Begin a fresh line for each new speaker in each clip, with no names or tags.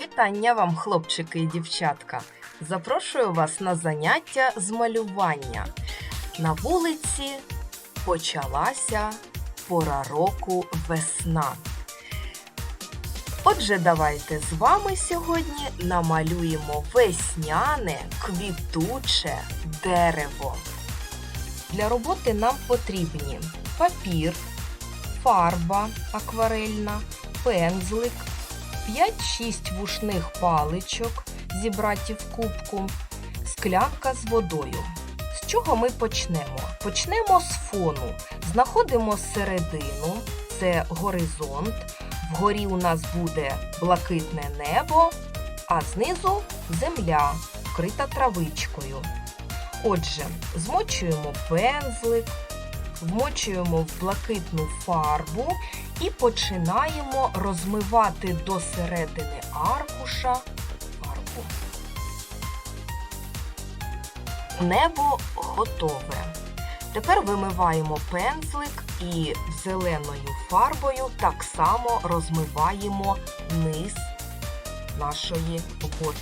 Вітання вам, хлопчики і дівчатка! Запрошую вас на заняття з малювання. На вулиці почалася пора року весна. Отже, давайте з вами сьогодні намалюємо весняне квітуче дерево. Для роботи нам потрібні папір, фарба акварельна, пензлик, 5-6 вушних паличок, зібраті в кубку, склянка з водою. З чого ми почнемо? Почнемо з фону. Знаходимо середину, це горизонт. Вгорі у нас буде блакитне небо, а знизу земля, вкрита травичкою. Отже, змочуємо пензлик, вмочуємо в блакитну фарбу і починаємо розмивати до середини аркуша фарбу. Небо готове. Тепер вимиваємо пензлик і зеленою фарбою так само розмиваємо низ нашої роботи.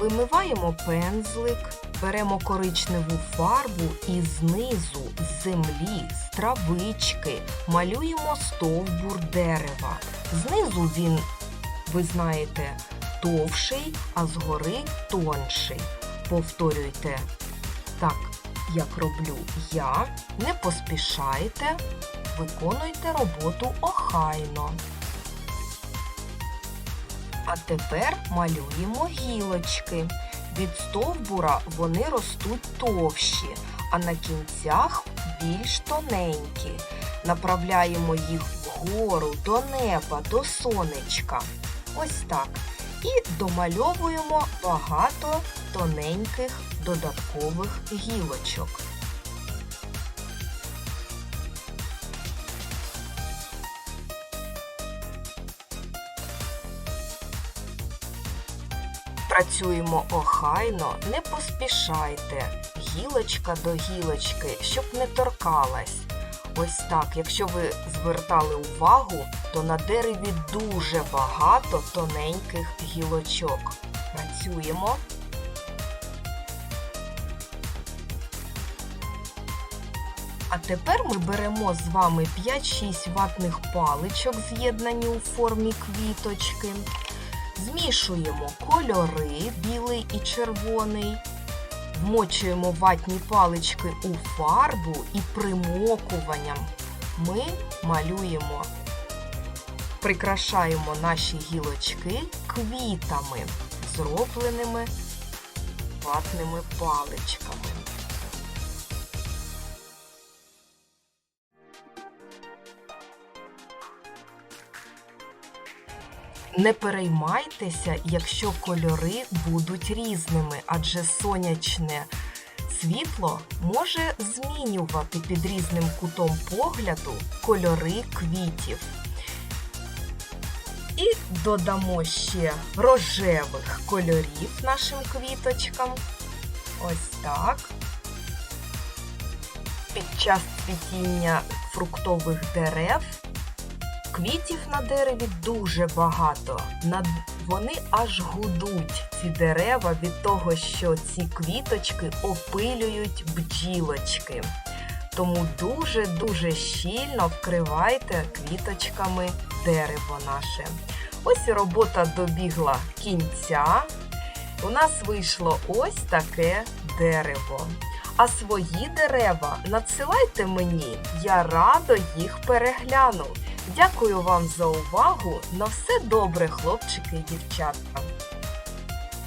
Вимиваємо пензлик, беремо коричневу фарбу і знизу з землі, з травички малюємо стовбур дерева. Знизу він, ви знаєте, товший, а згори тонший. Повторюйте так, як роблю я. Не поспішайте, виконуйте роботу охайно. А тепер малюємо гілочки. Від стовбура вони ростуть товщі, а на кінцях більш тоненькі. Направляємо їх вгору, до неба, до сонечка. Ось так. І домальовуємо багато тоненьких додаткових гілочок. Працюємо охайно, не поспішайте. Гілочка до гілочки, щоб не торкалась. Ось так, якщо ви звертали увагу, то на дереві дуже багато тоненьких гілочок. Працюємо. А тепер ми беремо з вами 5-6 ватних паличок, з'єднані у формі квіточки. Змішуємо кольори білий і червоний, вмочуємо ватні палички у фарбу і примокуванням ми малюємо, прикрашаємо наші гілочки квітами, зробленими ватними паличками. Не переймайтеся, якщо кольори будуть різними, адже сонячне світло може змінювати під різним кутом погляду кольори квітів. І додамо ще рожевих кольорів нашим квіточкам. Ось так. Під час цвітіння фруктових дерев Квітів на дереві дуже багато. Вони аж гудуть, ці дерева, від того, що ці квіточки опилюють бджілочки. Тому дуже-дуже щільно вкривайте квіточками дерево наше. Ось робота добігла кінця. У нас вийшло ось таке дерево. А свої дерева надсилайте мені, я радо їх перегляну. Дякую вам за увагу. На все добре, хлопчики і дівчатка.